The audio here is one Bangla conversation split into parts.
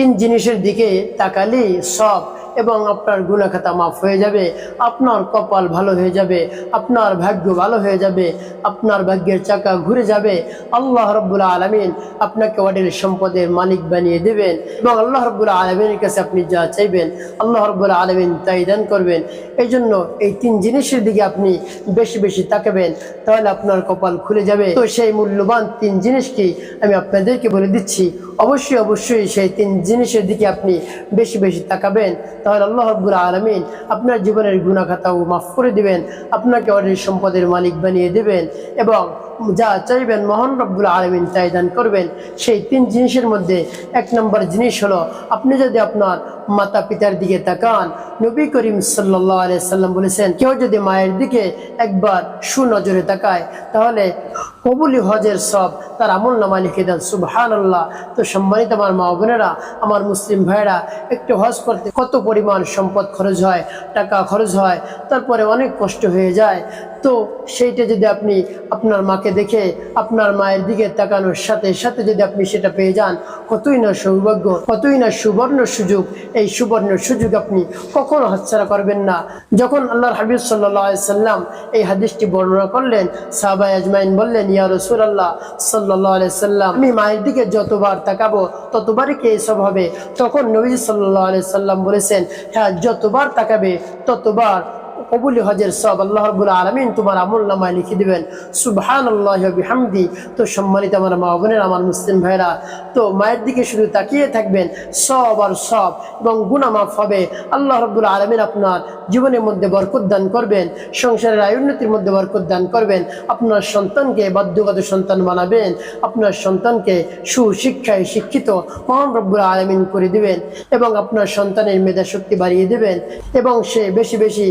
তিন জিনিসের দিকে তাকালে সব এবং আপনার গুণাখাতা মাফ হয়ে যাবে, আপনার কপাল ভালো হয়ে যাবে, আপনার ভাগ্য ভালো হয়ে যাবে, আপনার ভাগ্যের চাকা ঘুরে যাবে। আল্লাহ রব্বুল আলমিন আপনাকে ওয়ার্ডের সম্পদের মালিক বানিয়ে দেবেন এবং আল্লাহ রব্বুল আলমিনের কাছে আপনি যা চাইবেন, আল্লাহ রব্বুল আলমিন তাই দান করবেন। এই জন্য এই তিন জিনিসের দিকে আপনি বেশি বেশি তাকাবেন, তাহলে আপনার কপাল খুলে যাবে। তো সেই মূল্যবান তিন জিনিসকে আমি আপনাদেরকে বলে দিচ্ছি অবশ্যই অবশ্যই সেই তিন জিনিসের দিকে আপনি বেশি বেশি তাকাবেন। তাহলে আল্লাহ রব্বুল আলমিন আপনার জীবনের গুণাখাতাও মাফ করে দিবেন, আপনাকে অনেক সম্পদের মালিক বানিয়ে দেবেন এবং যা চাইবেন মহান রব্বুল আলমিন তাই দান করবেন। সেই তিন জিনিসের মধ্যে এক নম্বর জিনিস হলো, আপনি যদি আপনার মাতা পিতার দিকে তাকান। নবী করিম সাল্লাহ সাল্লাম বলেছেন, কেউ যদি মায়ের দিকে একবার সুনজরে তাকায়, তাহলে কবুলি হজের সব তার আমল নামা লিখে দেন। সুবহান আল্লাহ তো সম্মানিত আমার মা বোনেরা, আমার মুসলিম ভাইরা একটু হজ করতে কত পরিমাণ সম্পদ খরচ হয়, টাকা খরচ হয়, তারপরে অনেক কষ্ট হয়ে যায়। তো সেইটা যদি আপনি আপনার মাকে দেখে, আপনার মায়ের দিকে তাকানোর সাথে সাথে যদি আপনি সেটা পেয়ে যান, কতই না সৌভাগ্য, কতই না সুবর্ণ সুযোগ এই সুবর্ণ সুযোগ আপনি কখনো হাতছাড়া করবেন না। যখন আল্লাহর হাবিব সাল্লাম এই হাদিসটি বর্ণনা করলেন সাহবা আজমাইন বললেন, ইয়া রসুল আল্লাহ সাল্লাহ সাল্লাম, আমি মায়ের দিকে যতবার তাকাবো, ততবারই কি এইসব হবে? তখন নবী সাল্লাহ সাল্লাম বলেছেন হ্যাঁ যতবার তাকাবে, ততবার কবুলি হজের সব আল্লাহ রবুল আলমিন তোমার আমল নামায় লিখে দিবেন। সুবহান আল্লাহ বিহামদি। তো সম্মানিত আমার মা বোনের, আমার মুসলিম ভাইরা তো মায়ের দিকে শুধু তাকিয়ে থাকবেন সব আর সব এবং গুনামাফ হবে। আল্লাহ রবুল আলমিন আপনার জীবনের মধ্যে বরকত দান করবেন, সংসারের আয়োন্নতির মধ্যে বরকত দান করবেন, আপনার সন্তানকে বাধ্যগত সন্তান বানাবেন, আপনার সন্তানকে সুশিক্ষায় শিক্ষিত মহান রব্বুল আলমিন করে দিবেন এবং আপনার সন্তানের মেধা শক্তি বাড়িয়ে দেবেন এবং সে বেশি বেশি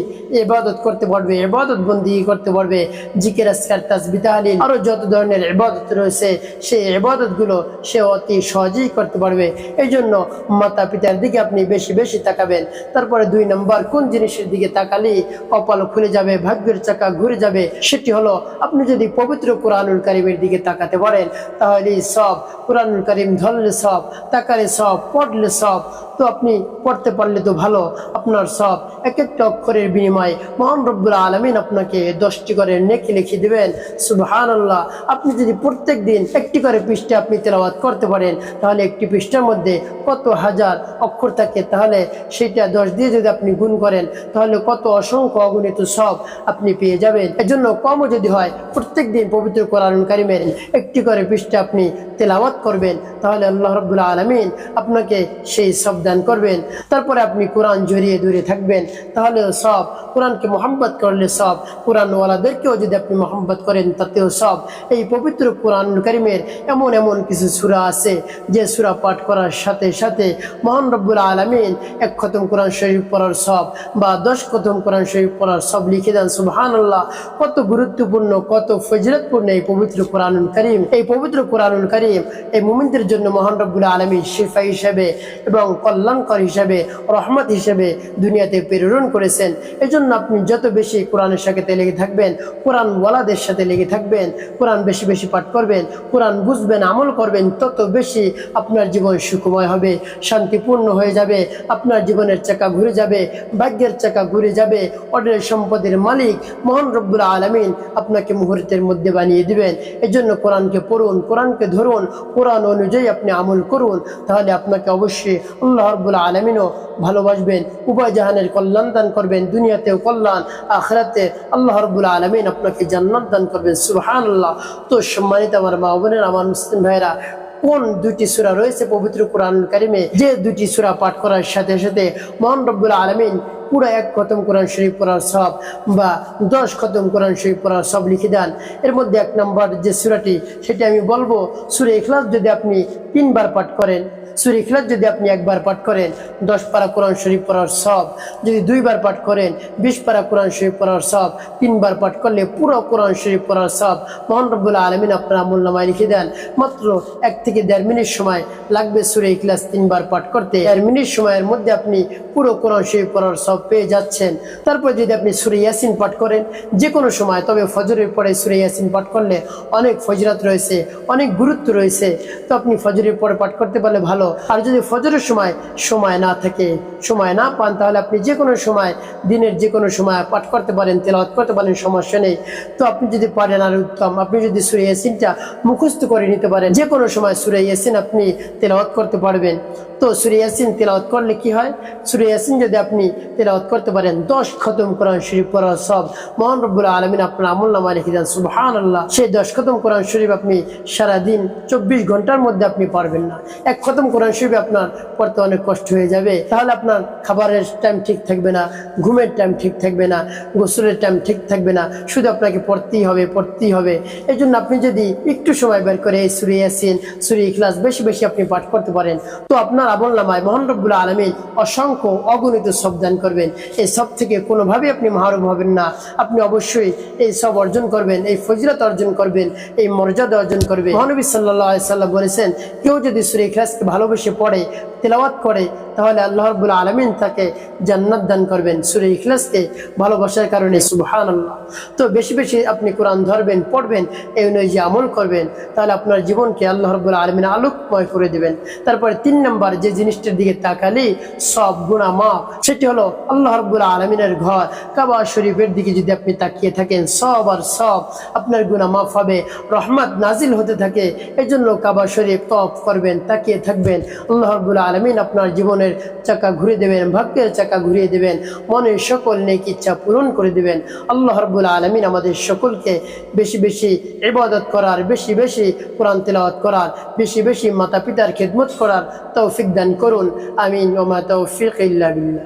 ইবাদত করতে পারবে, ইবাদত বন্দি করতে পারবে, জিকের আসকার তাসবি তাহলিল, আরও যত ধরনের ইবাদত রয়েছে, সেই ইবাদতগুলো সে অতি সহজেই করতে পারবে। এই জন্য মাতা পিতার দিকে আপনি বেশি বেশি তাকাবেন। তারপরে দুই নম্বর, কোন জিনিসের দিকে তাকালে কপাল খুলে যাবে, ভাগ্যের চাকা ঘুরে যাবে, সেটি হলো আপনি যদি পবিত্র কোরআনুল কারিমের দিকে তাকাতে পারেন তাহলে সব, কোরআনুল কারিম ধরলে সব, তাকালে সব, পড়লে সব তো আপনি পড়তে পারলে তো ভালো। আপনার সব এক একটা অক্ষরের বিনিময়ে মহান রব্বুল আলমিন আপনাকে দশটি করে নেকি লিখে দেবেন। সুবহান আল্লাহ আপনি যদি প্রত্যেক দিন একটি করে পৃষ্ঠা আপনি তেলাওয়াত করতে পারেন, তাহলে একটি পৃষ্ঠার মধ্যে কত হাজার অক্ষর থাকে তাহলে সেটা দশ দিয়ে যদি আপনি গুণ করেন, তাহলে কত অসংখ্য অগণিত সব আপনি পেয়ে যাবেন। এজন্য কমও যদি হয় প্রত্যেক দিন পবিত্র কোরআন কারিমের একটি করে পৃষ্ঠা আপনি তেলাওয়াত করবেন, তাহলে আল্লাহ রব্বুল আলমিন আপনাকে সেই সব দান করবেন, তারপরে আপনি কোরআন জড়িয়ে দূরে থাকবেন, তাহলে সব, কোরআনকে মোহাম্মত করলে সব, কোরআনওয়ালাদেরকেও যদি আপনি মোহাম্মত করেন, তাতেও সব। এই পবিত্র কোরআন করিমের এমন এমন কিছু সুরা আছে, যে সুরা পাঠ করার সাথে সাথে মহান রব্বুল আলমিন এক খতম কোরআন শরীফ পড়ার সব বা দশ খতম কোরআন শরীফ পড়ার সব লিখে দেন সুবহান আল্লাহ কত গুরুত্বপূর্ণ, কত ফজরতপূর্ণ এই পবিত্র কোরআনুল করিম। এই পবিত্র কোরআনুল করিম এই মুমিনদের জন্য মহান রব্বুল আলমী শিফা হিসেবে এবং কল্যাণকর হিসেবে, রহমত হিসেবে দুনিয়াতে প্রেরণ করেছেন। এই জন্য আপনি যত বেশি কোরআনের সাথে লেগে থাকবেন কোরআন ওয়ালাদের সাথে লেগে থাকবেন, কোরআন বেশি বেশি পাঠ করবেন, কোরআন বুঝবেন, আমল করবেন, তত বেশি আপনার জীবন সুখময় হবে, শান্তিপূর্ণ হয়ে যাবে, আপনার জীবনের চাকা ঘুরে যাবে, ভাগ্যের চাকা ঘুরে যাবে অডের সম্পদের মালিক, মহান রব্বুল আলমিন আপনাকে মুহূর্তের মধ্যে বানিয়ে দিবেন। এই জন্য কোরআনকে পড়ুন, কোরআনকে ধরুন, কোরআন অনুযায়ী আপনি আমল করুন, তাহলে আপনাকে অবশ্যই আল্লাহ রব্বুল আলমিনও ভালোবাসবেন, উভয় জাহানের কল্যাণ দান করবেন, দুনিয়াতেও কল্যাণ, আখরাতে আল্লাহ রব্বুল আলমিন আপনাকে জান্নাত দান করবেন সুবহান আল্লাহ তো সম্মানিত আমার মা বোনের, আমার মুসলিম ভাইরা কোন দুটি সুরা রয়েছে পবিত্র কোরআন কারিমে? যে দুটি সুরা পাঠ করার সাথে সাথে মহান রব্বুল আলমিন পুরো এক খতম কোরআন শরীফ পড়ার সব বা দশ খতম কোরআন শরীফ পড়ার সব লিখে দেন। এর মধ্যে এক নম্বর যে সুরাটি, সেটি আমি বলব, সুরে ইখলাস যদি আপনি তিনবার পাঠ করেন, সুরে ইখলাস যদি আপনি একবার পাঠ করেন, দশ পারা কোরআন শরীফ পড়ার সব। যদি দুইবার পাঠ করেন, বিশ পারা কোরআন শরীফ পড়ার সব। তিনবার পাঠ করলে পুরো কোরআন শরীফ পড়ার সব। মোহান রব্বুল্লাহ আলমিন আপনার আমল নামায় লিখে দেন। মাত্র এক থেকে দেড় মিনিট সময় লাগবে সুরে ইখলাস তিনবার পাঠ করতে। দেড় মিনিট সময়ের মধ্যে আপনি পুরো কোরআন শরীফ পড়ার সব পেয়ে যাচ্ছেন। তারপর যদি আপনি সুরে ইয়াসিন পাঠ করেন যে কোনো সময়, তবে ফজরের পরে সুরে ইয়াসিন পাঠ করলে অনেক ফজরাত রয়েছে, অনেক গুরুত্ব রয়েছে। তো আপনি ফজরের পরে পাঠ করতে পারলে ভালো। আর যদি ফজরের সময় সময় না থাকে, সময় না পান, তাহলে আপনি যে কোনো সময়, দিনের যে কোনো সময় পাঠ করতে পারেন, তেলাওয়াত করতে পারেন, সমস্যা নেই। তো আপনি যদি পারেন আর উত্তম, আপনি যদি সুরে ইয়াসিনটা মুখস্থ করে নিতে পারেন যে কোনো সময় সুরে ইয়াসিন আপনি তেলাওয়াত করতে পারবেন। তো সুরে ইয়াসিন তেলাওয়াত করলে কি হয়? সুরে ইয়াসিন যদি আপনি তেলাওয়াত করতে পারেন। দশ খতম কোরআন শরীফ পড়া সব। মহান রব্বুল আলমিন আপনার আমল নামা রেখে দেন। সুবহান আল্লাহ সেই দশ খতম কোরআন শরীফ আপনি সারাদিন চব্বিশ ঘণ্টার মধ্যে আপনি পারবেন না। এক খতম কোরআন শরীফ আপনার পড়তে অনেক কষ্ট হয়ে যাবে। তাহলে আপনার খাবারের টাইম ঠিক থাকবে না, ঘুমের টাইম ঠিক থাকবে না, গোসলের টাইম ঠিক থাকবে না। শুধু আপনাকে পড়তেই হবে পড়তেই হবে। এই জন্য আপনি যদি একটু সময় বের করে এই সুরি ইয়াসিন, সুরি ইখলাস বেশি বেশি আপনি পাঠ করতে পারেন। তো আপনার আমল নামায় মোহান রব্বুল আলমিন অসংখ্য অগণিত সব দান করবেন। এই সব থেকে কোনোভাবে আপনি মাহরুম হবেন না। আপনি অবশ্যই এই সব অর্জন করবেন, এই ফজিলত অর্জন করবেন, এই মর্যাদা অর্জন করবেন। মহানবী সাল্লাহ সাল্লাম বলেছেন, কেউ যদি সুরে ইখলাসকে ভালোবেসে পড়ে তেলাওয়াত করে, তাহলে আল্লাহ রব্বুল আলমিন তাকে জান্নাত দান করবেন, সুরে ইখলাসকে ভালোবাসার কারণে সুবহান তো বেশি বেশি আপনি কোরআন ধরবেন, পড়বেন, এই অনুযায়ী আমল করবেন, তাহলে আপনার জীবনকে আল্লাহ রব্বুল আলমিন আলোকময় করে দেবেন। তারপরে তিন নম্বর, যে জিনিসটার দিকে তাকালে, সব গুণা মাপ সেটি হলো আল্লাহ রব্বুল আলমিনের ঘর। কাবা শরীফের দিকে যদি আপনি তাকিয়ে থাকেন, সব আর সব আপনার গুণা মাফ হবে, রহমত নাজিল হতে থাকে। এই জন্য কাবা শরীফ তফ করবেন, তাকিয়ে থাকবেন। আল্লাহ রব্বুল আলমিন আপনার জীবনের চাকা ঘুরে দেবেন, ভাগ্যের চাকা ঘুরিয়ে দেবেন, মনের সকল নেক ইচ্ছা পূরণ করে দেবেন। আল্লাহ রব্বুল আলমিন আমাদের সকলকে বেশি বেশি ইবাদত করার, বেশি বেশি কোরআন তেলাওয়াত করার, বেশি বেশি মাতা পিতার খেদমত করার তৌফিক দান করুন। আমিন, ওমা তৌফিক ইল্লা বিল্লাহ।